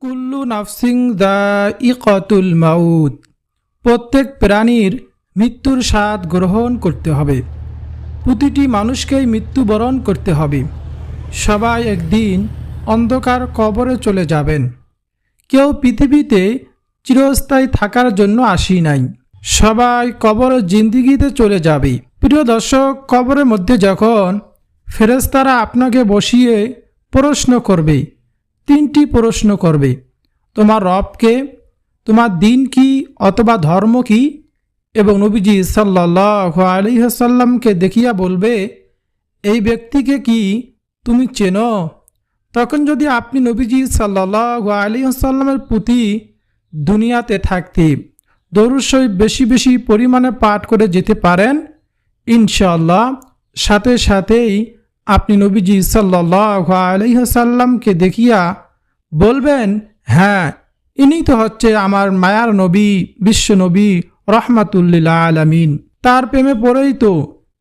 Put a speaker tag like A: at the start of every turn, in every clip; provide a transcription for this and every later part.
A: কুল্লু নাফসিং দা ইকতুল মাউদ প্রত্যেক প্রাণীর মৃত্যুর স্বাদ গ্রহণ করতে হবে। প্রতিটি মানুষকেই মৃত্যুবরণ করতে হবে। সবাই একদিন অন্ধকার কবরে চলে যাবেন। কেউ পৃথিবীতে চিরস্থায়ী থাকার জন্য আসি নাই। সবাই কবর জিন্দিগিতে চলে যাবে। প্রিয় দর্শক, কবরের মধ্যে যখন ফেরেস্তারা আপনাকে বসিয়ে প্রশ্ন করবে তিনটি প্রশ্ন করবে। তোমার রবকে, তোমার দিন কি অথবা ধর্ম কি? এবং নবীজি সাল্লাহ আলিহাসাল্লামকে দেখিয়া বলবে, এই ব্যক্তিকে কি তুমি চেনো? তখন যদি আপনি নবীজি সাল্লাহ আলী আসাল্লামের প্রতি দুনিয়াতে থাকতে শরীফ বেশি বেশি পরিমাণে পাঠ করে যেতে পারেন ইনশাল্লাহ সাথে সাথেই আপনি নবীজি সাল্লাহ আলহিহাসাল্লামকে দেখিয়া বলবেন হ্যাঁ ইনি তো হচ্ছে আমার মায়ার নবী, বিশ্ব নবী রহমাতুল্লিল্লা আলামিন। তার প্রেমে পড়েই তো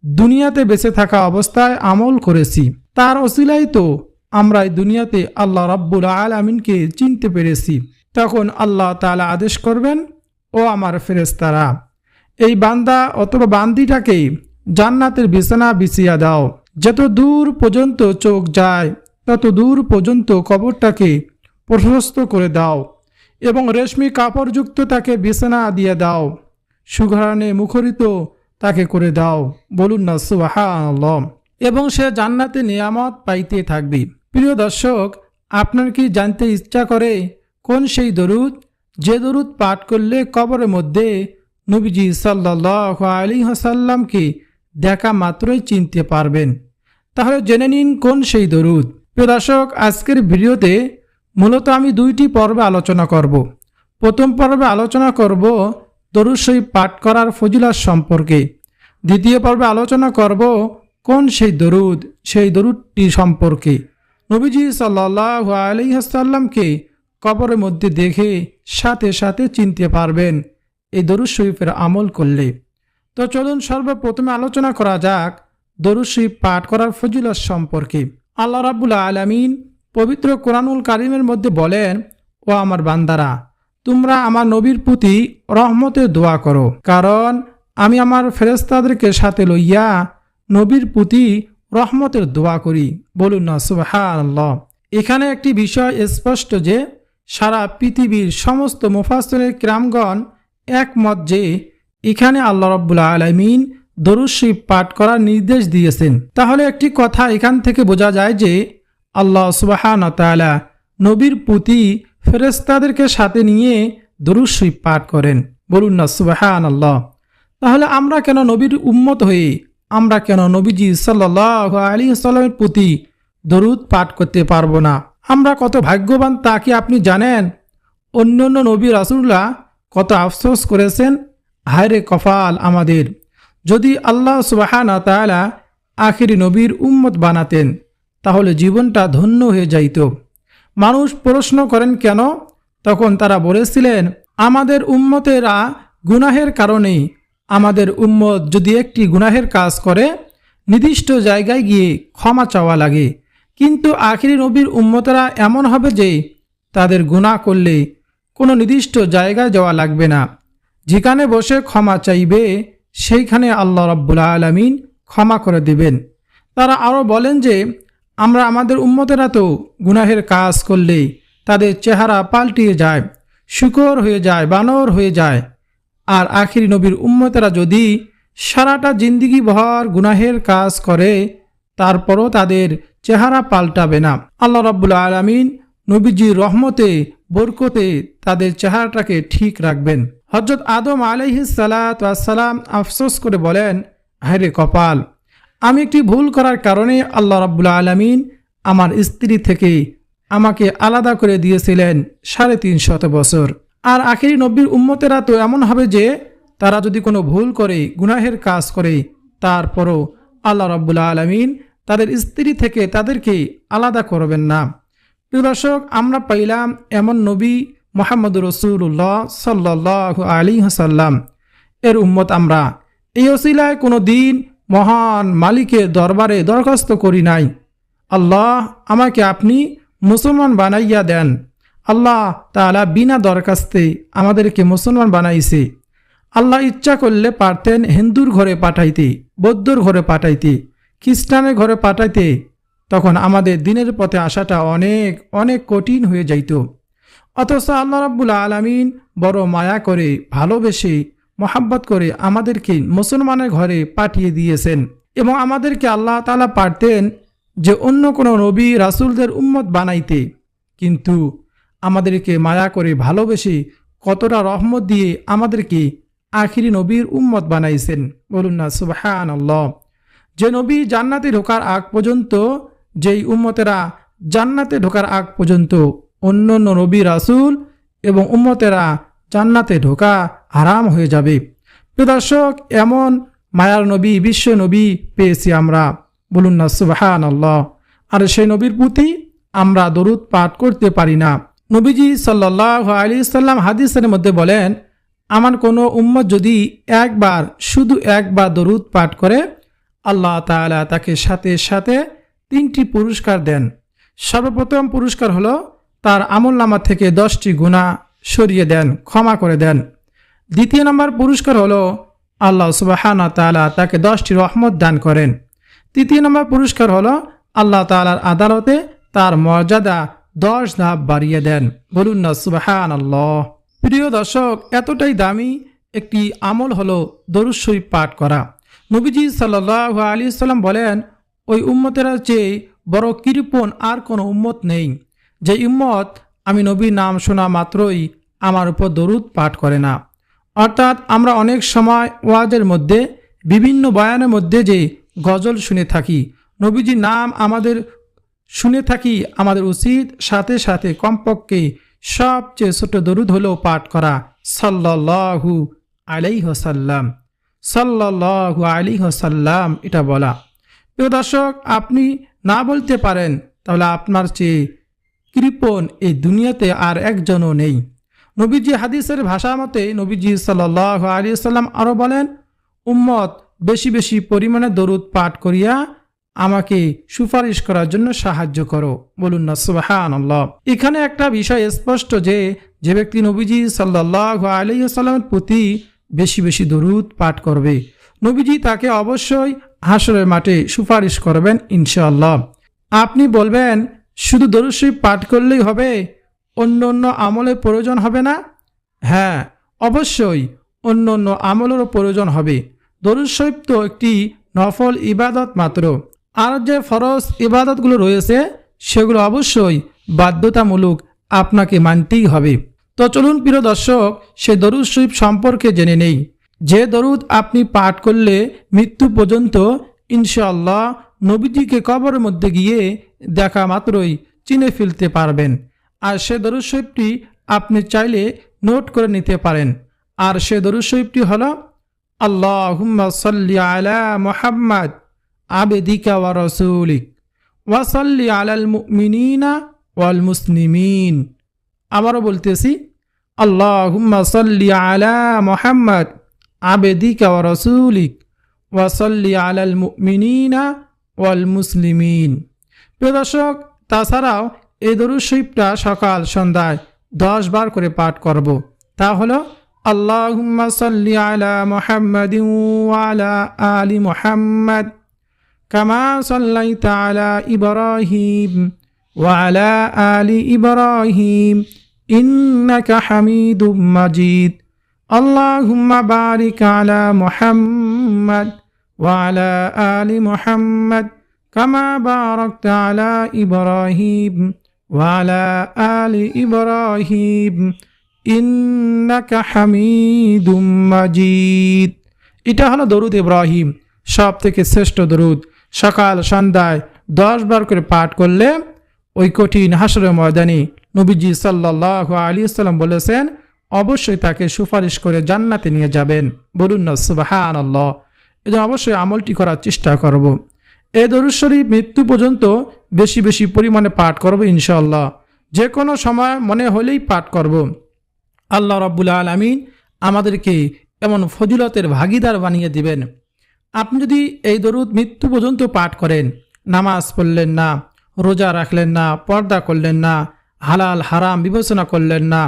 A: দুনিয়াতে বেঁচে থাকা অবস্থায় আমল করেছি। তার অসিলাই তো আমরা এই দুনিয়াতে আল্লাহ রাব্বুল আলামিনকে চিনতে পেরেছি। তখন আল্লাহ তালা আদেশ করবেন, ও আমার ফেরেস্তারা এই বান্দা অথবা বান্দিটাকে জান্নাতের বিছানা বিছিয়া দাও। যত দূর পর্যন্ত চোখ যায়, তত দূর পর্যন্ত কবরটাকে প্রশস্ত করে দাও এবং রেশমি কাপড়যুক্ত তাকে বিছানা দিয়ে দাও সুঘরানে মুখরিত তাকে করে দাও। বলুন না সুবাহ এবং সে জান্নাতে নিয়ামত পাইতে থাকবে। প্রিয় দর্শক, আপনার কি জানতে ইচ্ছা করে কোন সেই দরুদ? যে দরুদ পাঠ করলে কবরের মধ্যে নবীজি সাল্লাহ আলী হাসাল্লামকে দেখা মাত্রই চিনতে পারবেন। তাহলে জেনে নিন কোন সেই দরুদ। প্রিয় দর্শক, আজকের ভিডিওতে মূলত আমি দুইটি পর্বে আলোচনা করব। প্রথম পর্বে আলোচনা করব দরুদ শরীফ পাঠ করার ফজিলার সম্পর্কে। দ্বিতীয় পর্বে আলোচনা করব কোন সেই দরুদ, সেই দরুদটি সম্পর্কে। নবীজি সাল্লাহ আলিহাসাল্লামকে কবরের মধ্যে দেখে সাথে সাথে চিনতে পারবেন এই দরুদ শরীফের আমল করলে। তো চলুন সর্বপ্রথমে আলোচনা করা যাক দরুদ শরীফ পাঠ করার ফজিলত সম্পর্কে আল্লাহ রাবুল্লা আলামিন পবিত্র কোরআনুল কারিমের মধ্যে বলেন, ও আমার বান্দারা, তোমরা আমার নবীর প্রতি রহমতের দোয়া করো। কারণ আমি আমার ফেরেস্তাদেরকে সাথে লইয়া নবীর প্রতি রহমতের দোয়া করি। বলুন না সুবাহ এখানে একটি বিষয় স্পষ্ট যে, সারা পৃথিবীর সমস্ত মুফাসরের ক্রামগণ একমত যে, এখানে আল্লাহ রব্বুল্লা আলমিন দরুশিব পাঠ করার নির্দেশ দিয়েছেন। তাহলে একটি কথা এখান থেকে বোঝা যায় যে আল্লাহ সুবাহান তালা নবীর প্রতি ফেরেস্তাদেরকে সাথে নিয়ে দরুশিব পাঠ করেন। বলুন না সুবাহান আল্লাহ তাহলে আমরা কেন নবীর উম্মত হয়ে, আমরা কেন নবীজি সাল্লাহ আলী সাল্লামের প্রতি দরুদ পাঠ করতে পারব না? আমরা কত ভাগ্যবান তা কি আপনি জানেন? অন্য অন্য নবী রাসুল্লাহ কত আফসোস করেছেন? হায়রে কফাল আমাদের। যদি আল্লাহ সুবাহানা তালা আখিরি নবীর উম্মত বানাতেন, তাহলে জীবনটা ধন্য হয়ে যাইত। মানুষ প্রশ্ন করেন কেন? তখন তারা বলেছিলেন, আমাদের উম্মতেরা গুনাহের কারণেই আমাদের উম্মত যদি একটি গুনাহের কাজ করে, নির্দিষ্ট জায়গায় গিয়ে ক্ষমা চাওয়া লাগে। কিন্তু আখিরি নবীর উম্মতেরা এমন হবে যে, তাদের গুনাহ করলে কোনো নির্দিষ্ট জায়গায় যাওয়া লাগবে না। যেখানে বসে ক্ষমা চাইবে সেইখানে আল্লাহ রব্বুল আলমিন ক্ষমা করে দিবেন। তারা আরও বলেন যে, আমরা আমাদের উম্মতেরা তো গুনাহের কাজ করলে তাদের চেহারা পাল্টিয়ে যায়, শুকর হয়ে যায়, বানর হয়ে যায়। আর আখিরি নবীর উম্মতেরা যদি সারাটা জিন্দিগি ভর গুনাহের কাজ করে, তারপরও তাদের চেহারা পাল্টাবে না। আল্লাহ রব্বুল আলমিন নবীজির রহমতে, বরকতে তাদের চেহারাটাকে ঠিক রাখবেন। হজরত আদম আলহিসাল্লাম আফসোস করে বলেন, হায়রে কপাল, আমি একটি ভুল করার কারণে আল্লাহ রাব্বুল আলমিন আমার স্ত্রী থেকে আমাকে আলাদা করে দিয়েছিলেন সাড়ে তিন শত বছর। আর আখেরি নব্বীর উম্মতেরা তো এমন হবে যে, তারা যদি কোনো ভুল করে, গুনাহের কাজ করে, তারপরও আল্লাহ রাব্বুল আলমিন তাদের স্ত্রী থেকে তাদেরকে আলাদা করবেন না। প্রিয় দর্শক, আমরা পাইলাম এমন নবী মোহাম্মদ রসুল্লাহ সাল্লাহ আলী হাসাল্লাম এর উম্মত আমরা। এই অসিলায় কোনো দিন মহান মালিকের দরবারে দরখাস্ত করি নাই। আল্লাহ আমাকে আপনি মুসলমান বানাইয়া দেন। আল্লাহ তাআলা বিনা দরখাস্তে আমাদেরকে মুসলমান বানাইছে। আল্লাহ ইচ্ছা করলে পারতেন হিন্দুর ঘরে পাঠাইতে, বৌদ্ধর ঘরে পাঠাইতে, খ্রিস্টানের ঘরে পাঠাইতে তখন আমাদের দিনের পথে আসাটা অনেক অনেক কঠিন হয়ে যাইত। অথচ আল্লাহ রাব্বুল আলামিন বড় মায়া করে, ভালোবেসে, মহাব্বত করে আমাদেরকে মুসলমানের ঘরে পাঠিয়ে দিয়েছেন এবং আমাদেরকে আল্লাহ তালা পারতেন যে অন্য কোনো নবী, রাসুলদের উম্মত বানাইতে। কিন্তু আমাদেরকে মায়া করে ভালোবেসে কতটা রহমত দিয়ে আমাদেরকে আখিরি নবীর উম্মত বানাইছেন। বলুন না সুবাহান যে নবী জান্নাতে ঢোকার আগ পর্যন্ত যেই উম্মতেরা জান্নাতে ঢোকার আগ পর্যন্ত অন্য অন্য নবী রাসুল এবং উম্মতেরা জান্নাতে ঢোকা আরাম হয়ে যাবে। প্রদর্শক এমন মায়ার নবী, বিশ্ব নবী পেয়েছি আমরা। বলুন না সুবাহান আল্লাহ আর সেই নবীর প্রতি আমরা দরুদ পাঠ করতে পারি না। নবীজি সাল্লাহ আলী সাল্লাম হাদিসের মধ্যে বলেন, আমার কোনো উম্মত যদি একবার, শুধু একবার দরুদ পাঠ করে, আল্লাহ তাআলা তাকে সাথে সাথে তিনটি পুরস্কার দেন। সর্বপ্রথম পুরস্কার হলো তার আমল নামা থেকে দশটি গুণা সরিয়ে দেন, ক্ষমা করে দেন। দ্বিতীয় নম্বর পুরস্কার হলো আল্লাহ সুবাহানা তালা তাকে দশটি রহমত দান করেন। তৃতীয় নম্বর পুরস্কার হলো আল্লাহ তাআলার আদালতে তার মর্যাদা দশ ধাপ বাড়িয়ে দেন। বলুন না সুবাহান আল্লাহ প্রিয় দর্শক, এতটাই দামি একটি আমল হলো শরীফ পাঠ করা। নবীজি সাল্লাহ আলী সাল্লাম বলেন ওই উম্মতেরা চেয়ে বড় কৃপণ আর কোনো উম্মত নেই। যে উম্মত আমি নবীর নাম শোনা মাত্রই আমার উপর দরুদ পাঠ করে না। অর্থাৎ আমরা অনেক সময় ওয়াজের মধ্যে, বিভিন্ন বয়ানের মধ্যে যে গজল শুনে থাকি, নবীজির নাম আমাদের শুনে থাকি, আমাদের উচিত সাথে সাথে কমপক্ষে সবচেয়ে ছোট দরুদ হলেও পাঠ করা। সাল্লাহু আলাইহসাল্লাম সাল্লাহু আলিহসাল্লাম এটা বলা। প্রিয় দর্শক, আপনি না বলতে পারেন, তাহলে আপনার চেয়ে কৃপণ এই দুনিয়াতে আর একজনও নেই। নবীজি হাদিসের ভাষা মতে নবীজি সাল্লাহ আলী সাল্লাম আরও বলেন, উম্মত বেশি বেশি পরিমাণে দরুদ পাঠ করিয়া আমাকে সুপারিশ করার জন্য সাহায্য করো। বলুন না সুবাহান এখানে একটা বিষয় স্পষ্ট যে যে ব্যক্তি নবীজি সাল্লাহ আলাইসাল্লামের প্রতি বেশি বেশি দরুদ পাঠ করবে, নবীজি তাকে অবশ্যই হাসরের মাঠে সুপারিশ করবেন, ইনশাআল্লাহ। আপনি বলবেন, শুধু দরুদ শরীফ পাঠ করলেই হবে? অন্য অন্য আমলের প্রয়োজন হবে না? হ্যাঁ অবশ্যই অন্য অন্য আমলেরও প্রয়োজন হবে। দরুদ শরীফ তো একটি নফল ইবাদত মাত্র। আর যে ফরজ ইবাদতগুলো রয়েছে, সেগুলো অবশ্যই বাধ্যতামূলক আপনাকে মানতেই হবে। তো চলুন প্রিয় দর্শক, সে দরুদ সম্পর্কে জেনে নেই। যে দরুদ আপনি পাঠ করলে মৃত্যু পর্যন্ত ইনশাআল্লাহ নবীজিকে কবরের মধ্যে গিয়ে দেখা মাত্রই চিনে ফেলতে পারবেন। আর সে দরুদ শরীফটি আপনি চাইলে নোট করে নিতে পারেন। আর সে দরুদ শরীফটি হল আল্লাহ সাল্লি আলা মোহাম্মদ আবেদিকা ওয়া রসুলিক ওয়াসাল্লি আলাল মুমিনিনা ওয়াল মুসলিমিন। আবারও বলতেছি, আল্লাহুম্মা সাল্লি আলা মোহাম্মদ আবেদিকা ওয়া রসুলিক ওয়াসল্লি আলাল মিনা ওয়াল মুসলিমিন। প্রদর্শক তাছাড়াও এই দরুদ সকাল সন্ধ্যায় দশ বার করে পাঠ করব। তা হলো আল্লাহ সাল্লি আলা মুহাম্মাদ আলা আলি মুহাম্মদ কামা সাল্লাইতা আলা ইবরহিম ওয়ালা আলি ইব্রাহিম ইন্নাকা হামিদুম মাজিদ। اللهم بارك على محمد وعلى آل محمد كما باركت على إبراهيم وعلى آل إبراهيم إنك حميد مجيد এটা হলো দরুদ ইব্রাহিম সব থেকে শ্রেষ্ঠ দরুদ সকাল সন্ধ্যায় দশ বার করে পাঠ করলে ওই কঠিন হাসরের ময়দানে নবীজি সাল্লাহ আলী সাল্লাম বলেছেন অবশ্যই তাকে সুপারিশ করে জান্নাতে নিয়ে যাবেন বলুন না সুবাহান আল্লাহ এই অবশ্যই আমলটি করার চেষ্টা করব। এ দরুশ্বরী মৃত্যু পর্যন্ত বেশি বেশি পরিমাণে পাঠ করব ইনশাল্লাহ যে কোনো সময় মনে হলেই পাঠ করব। আল্লাহ রব্বুল আলমিন আমাদেরকে এমন ফজিলতের ভাগিদার বানিয়ে দিবেন আপনি যদি এই দরুদ মৃত্যু পর্যন্ত পাঠ করেন, নামাজ পড়লেন না, রোজা রাখলেন না, পর্দা করলেন না, হালাল, হারাম বিবেচনা করলেন না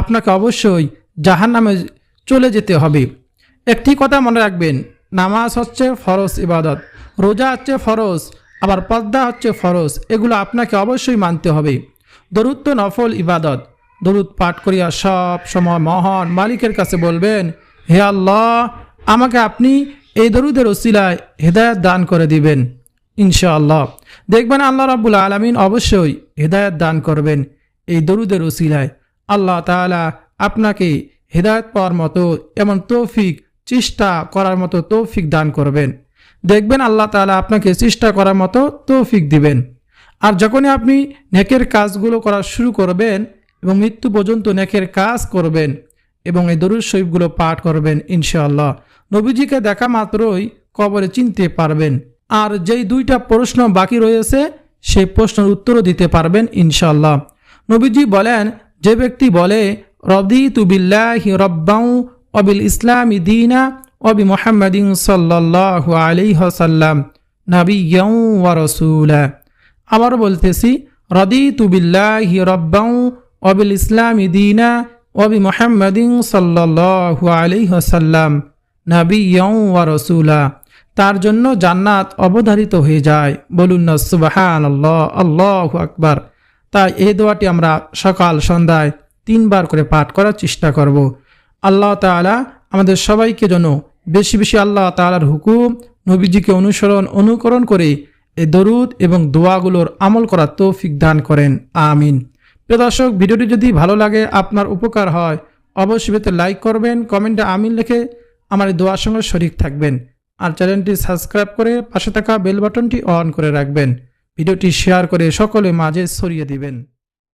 A: আপনাকে অবশ্যই জাহান নামে চলে যেতে হবে। একটি কথা মনে রাখবেন, নামাজ হচ্ছে ফরজ ইবাদত, রোজা হচ্ছে ফরজ, আবার পর্দা হচ্ছে ফরজ, এগুলো আপনাকে অবশ্যই মানতে হবে। দরুদ তো নফল ইবাদত। দরুদ পাঠ করিয়া সব সময় মহান মালিকের কাছে বলবেন, হে আল্লাহ, আমাকে আপনি এই দরুদের ওসিলায় হেদায়ত দান করে দিবেন, ইনশাআল্লাহ। দেখবেন আল্লাহ রাব্বুল আলমিন অবশ্যই হেদায়ত দান করবেন এই দরুদের ওসিলায়। আল্লাহ তাআলা আপনাকে হেদায়ত পাওয়ার মতো এমন তৌফিক চেষ্টা করার মতো তৌফিক দান করবেন। দেখবেন আল্লাহ তাআলা আপনাকে চেষ্টা করার মতো তৌফিক দিবেন। আর যখনই আপনি নেকের কাজগুলো করা শুরু করবেন এবং মৃত্যু পর্যন্ত নেকের কাজ করবেন এবং এই দরুদ শরীফগুলো পাঠ করবেন, ইনশাআল্লাহ, নবীজিকে দেখা মাত্রই কবরে চিনতে পারবেন। আর যেই দুইটা প্রশ্ন বাকি রয়েছে, সেই প্রশ্নের উত্তরও দিতে পারবেন, ইনশাআল্লাহ। নবীজি বলেন যে ব্যক্তি বলে রদি তুবিল্লাহি রব্বাউ অবিল ইসলামী দিনা অবি মোহাম্মদিন সাল্লাহ আলিহসাল্লাম নাবিয়াউ ওয়া রসুলা। আবার বলতেছি রদি তুবিল্লাহি রব্বাউ অবিল ইসলামী দিনা অবি মোহাম্মদিন সাল্লাহ আলিহসাল্লাম নাবিয়াউ ওয়া রসুলা। তার জন্য জান্নাত অবধারিত হয়ে যায়। বলুন না সুবাহান আল্লাহ আল্লাহ আকবার। তাই এই দোয়াটি আমরা সকাল, সন্ধ্যায় তিনবার করে পাঠ করার চেষ্টা করব। আল্লাহ তাআলা আমাদের সবাইকে যেন বেশি বেশি আল্লাহ তাআলার হুকুম, নবীজিকে অনুসরণ, অনুকরণ করে এ দরুদ এবং দোয়াগুলোর আমল করার তৌফিক দান করেন। আমিন। প্রিয় দর্শক, ভিডিওটি যদি ভালো লাগে, আপনার উপকার হয়, অবশ্যই ভিতরে লাইক করবেন, কমেন্টে আমিন লিখে আমার দোয়ার সঙ্গে শরিক থাকবেন। আর চ্যানেলটি সাবস্ক্রাইব করে পাশে থাকা বেল বাটনটি অন করে রাখবেন। ভিডিওটি শেয়ার করে সকলে মাঝে ছড়িয়ে দিবেন।